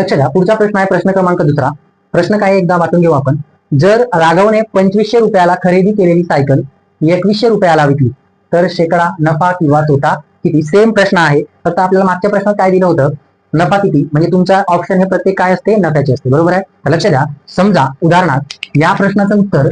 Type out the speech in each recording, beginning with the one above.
लक्ष द्या पुढचा प्रश्न आहे प्रश्न क्रमांक दुसरा. प्रश्न काय एकदा वाचून घेऊ आपण. जर राघवने पंचवीसशे रुपयाला खरेदी केलेली सायकल एकवीसशे रुपयाला विकली तर शेकडा नफा किंवा तोटा किती? सेम प्रश्न आहे. फक्त आपल्याला मागच्या प्रश्नात काय दिलं होतं? नफा किती? म्हणजे तुमचा ऑप्शन हे प्रत्येक काय असते? नफ्याचे असते. बरोबर आहे? लक्ष द्या समजा उदाहरणार्थ या प्रश्नाचं उत्तर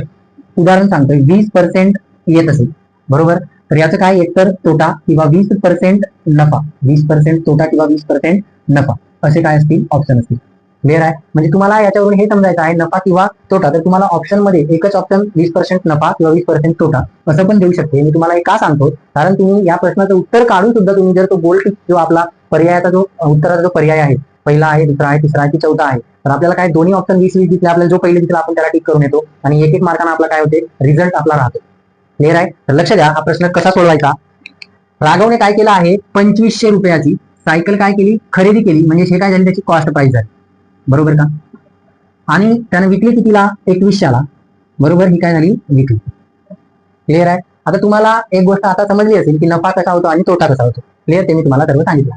उदाहरण सांगतोय. वीस पर्सेंट येत असेल. बरोबर? तर याचं काय? एकतर तोटा किंवा वीस पर्सेंट नफा. वीस पर्सेंट तोटा किंवा वीस पर्सेंट नफा. असे काय असतील? ऑप्शन असतील. क्लिअर आहे? म्हणजे तुम्हाला याच्यावरून हे समजायचं आहे नफा किंवा तोटा. तर तुम्हाला ऑप्शनमध्ये एकच ऑप्शन वीस पर्सेंट नफा किंवा वीस पर्सेंट तोटा असं पण देऊ शकते. मी तुम्हाला हे का सांगतो? कारण तुम्ही या प्रश्नाचं उत्तर काढून सुद्धा तुम्ही जर तो गोल किंवा आपला पर्यायाचा जो उत्तराचा जो पर्याय आहे पहिला आहे दुसरा आहे तिसरा आहे की चौथा आहे तर आपल्याला काय दोन्ही ऑप्शन वीस वीस दिसले आपल्याला जो पहिले दिसला आपण त्याला टिक करून येतो आणि एक एक मार्काने आपला काय होते? रिझल्ट आपला राहतो. क्लिअर आहे? तर लक्ष द्या हा प्रश्न कसा सोडवायचा? राघवने काय केलं आहे? पंचवीसशे रुपयाची सायकल काय केली? खरेदी केली. म्हणजे हे काय झाली? त्याची कॉस्ट प्राइस झाली. बरोबर का? आणि त्याने विकली कितीला? एकवीसशेला. बरोबर? ही काय झाली? विकली. क्लिअर आहे? आता तुम्हाला एक गोष्ट आता समजली असेल की नफा कसा होतो आणि तोटा कसा होतो. क्लिअर ते मी तुम्हाला सर्व सांगितलं.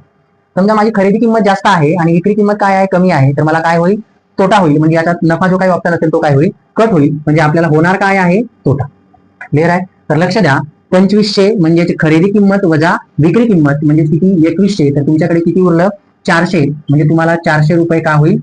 समजा माझी खरेदी किंमत जास्त आहे आणि विक्री किंमत काय आहे? कमी आहे. तर मला काय होईल? तोटा होईल. म्हणजे याचा नफा जो काही ऑप्शन असेल तो काय होईल? कट होईल. म्हणजे आपल्याला होणार काय आहे? तोटा. क्लिअर आहे? तर लक्ष द्या. पंचवीसशे म्हणजे खरेदी किंमत वजा विक्री किंमत म्हणजे किती? एकवीसशे. तर तुमच्याकडे किती उरलं? चारशे. म्हणजे तुम्हाला चारशे रुपये का होईल?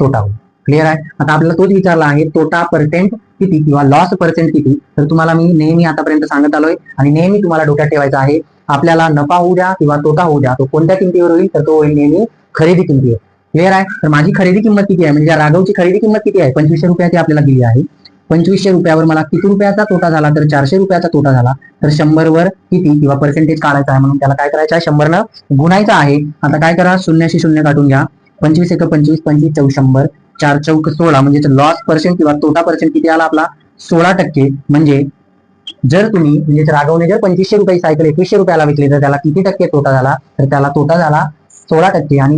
तोटा होईल. क्लिअर आहे? आता आपल्याला तोच विचारला आहे तोटा पर्सेंट किती किंवा लॉस पर्सेंट किती? तर तुम्हाला मी नेहमी आतापर्यंत सांगत आलोय आणि नेहमी तुम्हाला डोक्यात ठेवायचा आहे आपल्याला नफा होऊ द्या किंवा तोटा होऊ द्या तो कोणत्या किमतीवर होईल? तर तो होईल नेहमी खरेदी किमतीवर. क्लिअर आहे? तर माझी खरेदी किंमत किती आहे? म्हणजे राघवची खरेदी किंमत किती आहे? पंचवीसशे रुपयाची आपल्याला दिली आहे. पंचवीसशे रुपयावर मला किती रुपयाचा तोटा झाला? तर चारशे रुपयाचा तोटा झाला. तर शंभरवर किती किंवा पर्सेंटेज काढायचा आहे म्हणून त्याला काय करायचं आहे? शंभरनं गुणायचा आहे. आता काय करा? शून्याशी शून्य काढून घ्या. पंचवीस एक पंचवीस पंचवीस चौक शंभर चार चौक सोळा म्हणजे लॉस पर्सेंट किंवा तोटा पर्सेंट किती आला आपला? सोळा टक्के. म्हणजे जर तुम्ही म्हणजे राघवने जर पंचवीसशे रुपये सायकल एकवीसशे रुपयाला विकली तर त्याला किती टक्के तोटा झाला? तर त्याला तोटा झाला सोळा टक्के. आणि